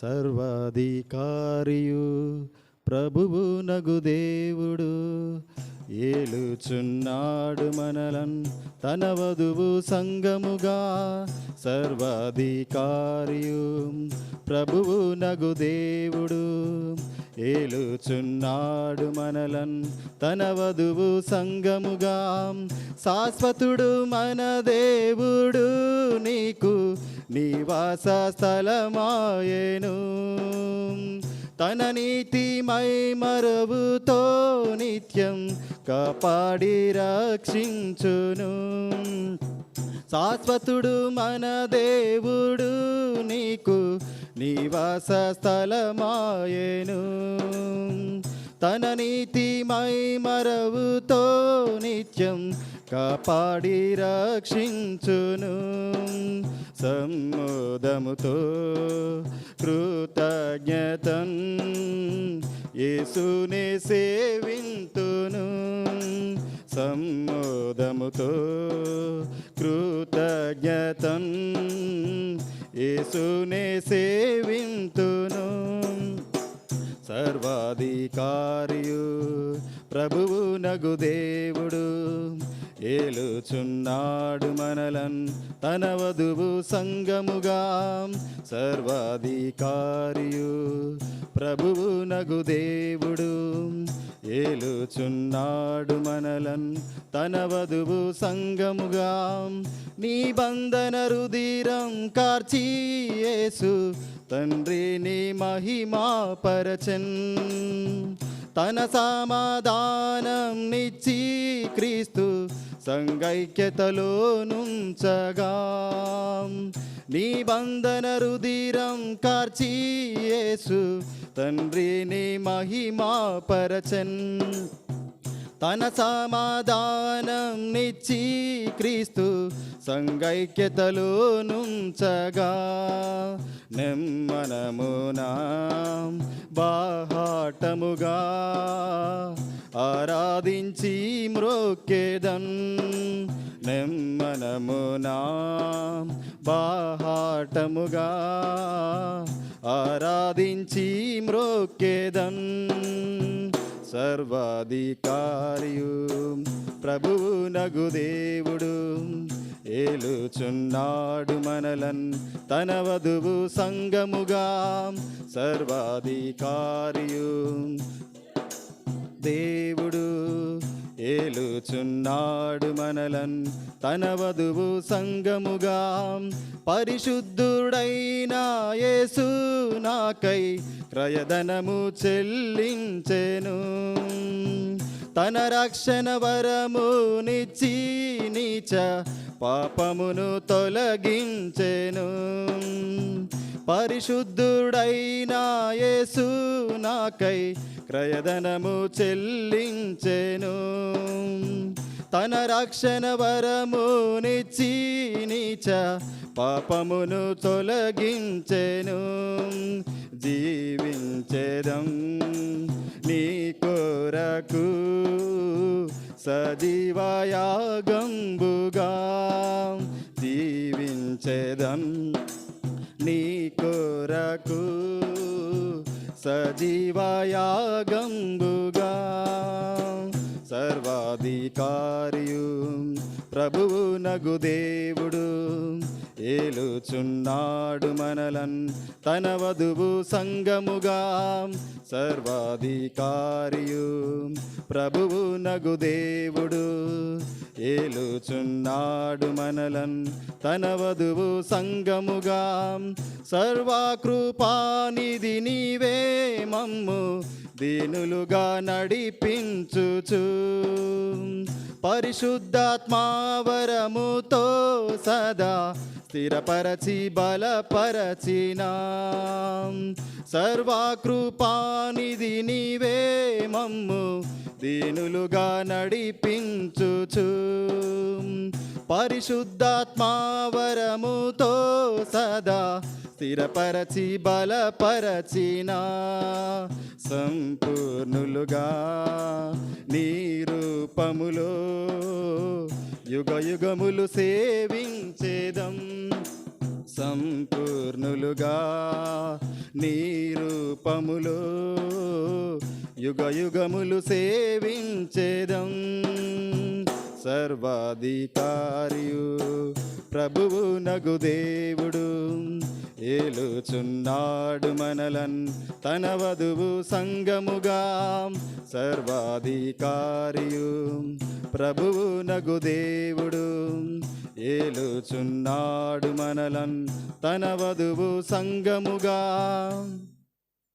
సర్వాధికారియు ప్రభువు నగు దేవుడు. ఏలుచున్నాడు మనలన్ తన వధువు సంగముగా. సర్వాధికారియు ప్రభువు నగు దేవుడు. ఏలుచున్నాడు మనలన్ తన వధువు సంగముగా. శాశ్వతుడు మన దేవుడు నీకు నివాస స్థలమాయేను తన నీతిమై మరవుతో నిత్యం కాపాడి రక్షించును. శాశ్వతుడు మన దేవుడు నీకు నివాస స్థలమాయేను తన నీతి మై మరవుతో నిత్యం కాపాడి రక్షించును. సమ్మోదముతో కృతజ్ఞతన్ యేసునే సేవింతును. సమ్మోదముతో కృతజ్ఞతం యేసునే సేవింతును. సర్వాధికారియు ప్రభువు నగు దేవుడు ఏలుచున్నాడు మనలన్ తన వధువు సంగముగా. సర్వాధికారియు ప్రభువు నగు దేవుడు ఏలుచున్నాడు మనలన్ తన వధువు సంగముగా. నీ బంధన రుధిరం కార్చి యేసు తండ్రిని మహిమా పరచన్. తన సమాధానం నిచ్చి క్రీస్తు సంగైక్యతలో నుంచగా. నీ బంధన రుధిరం కార్చి యేసు తండ్రిని మహిమా పరచన్. తన సమాధానం నిచ్చి క్రీస్తు సంగైక్యతలో నుంచగా. నెమ్మనమునా బాహాటముగా ఆరాధించి మ్రోకేదన్ నెమ్మనమునా బాహాటముగా ఆరాధించి మ్రోకేదం సర్వాధికారియు ప్రభువు నగు దేవుడు ఏలుచున్నాడు మనలన్ తన వధువు సంగముగా సర్వాధికారియు దేవుడు ఏలుచున్నాడు మనలన్ తన వధువు సంగముగా. పరిశుద్ధుడైన యేసు నాకై క్రయధనము చెల్లించెను. తన రక్షణ వరము నిచ్చి నీచ పాపమును తొలగించెను. పరిశుద్ధుడైన యేసు నాకై క్రయధనము చెల్లించెను. తన రక్షణ వరము నిచ్చి నీచ పాపమును తొలగించెను. జీవించెదం నీ కొరకు సజీవయాగంబుగా జీవించెదం నీ కొరకు సజీవయాగంబుగా సర్వాధికారియు ప్రభువు నగు దేవుడు. ఏలుచున్నాడు మనలన్ తన వధువు సంగముగా. సర్వాధికారియు ప్రభువు నగు దేవుడు. ఏలుచున్నాడు మనలన్ తన వధువు సంగముగా. సర్వాకృపానిధి నీవే మమ్ము. దీనులుగా నడిపించుచు. పరిశుద్ధాత్మావరముతో సదా స్థిరపరచి బలపరచిన. సర్వకృపానిధి నీవే మమ్ము దీనులుగా నడిపించుచు. పరిశుద్ధాత్మావరముతో సదా స్థిరపరచి బలపరచిన సంపూర్ణులుగా నీ రూపములో యుగ యుగములు సేవించేదం సంపూర్ణులుగా నీ రూపములో యుగ యుగములు సేవించేదం సర్వాధికారియు. ప్రభువు నగు దేవుడు ఏలుచున్నాడు మనలన్ తన వధువు సంగముగా. సర్వాధికారియు ప్రభువు నగు దేవుడు ఏలుచున్నాడు మనలన్ తన వధువు సంగముగా.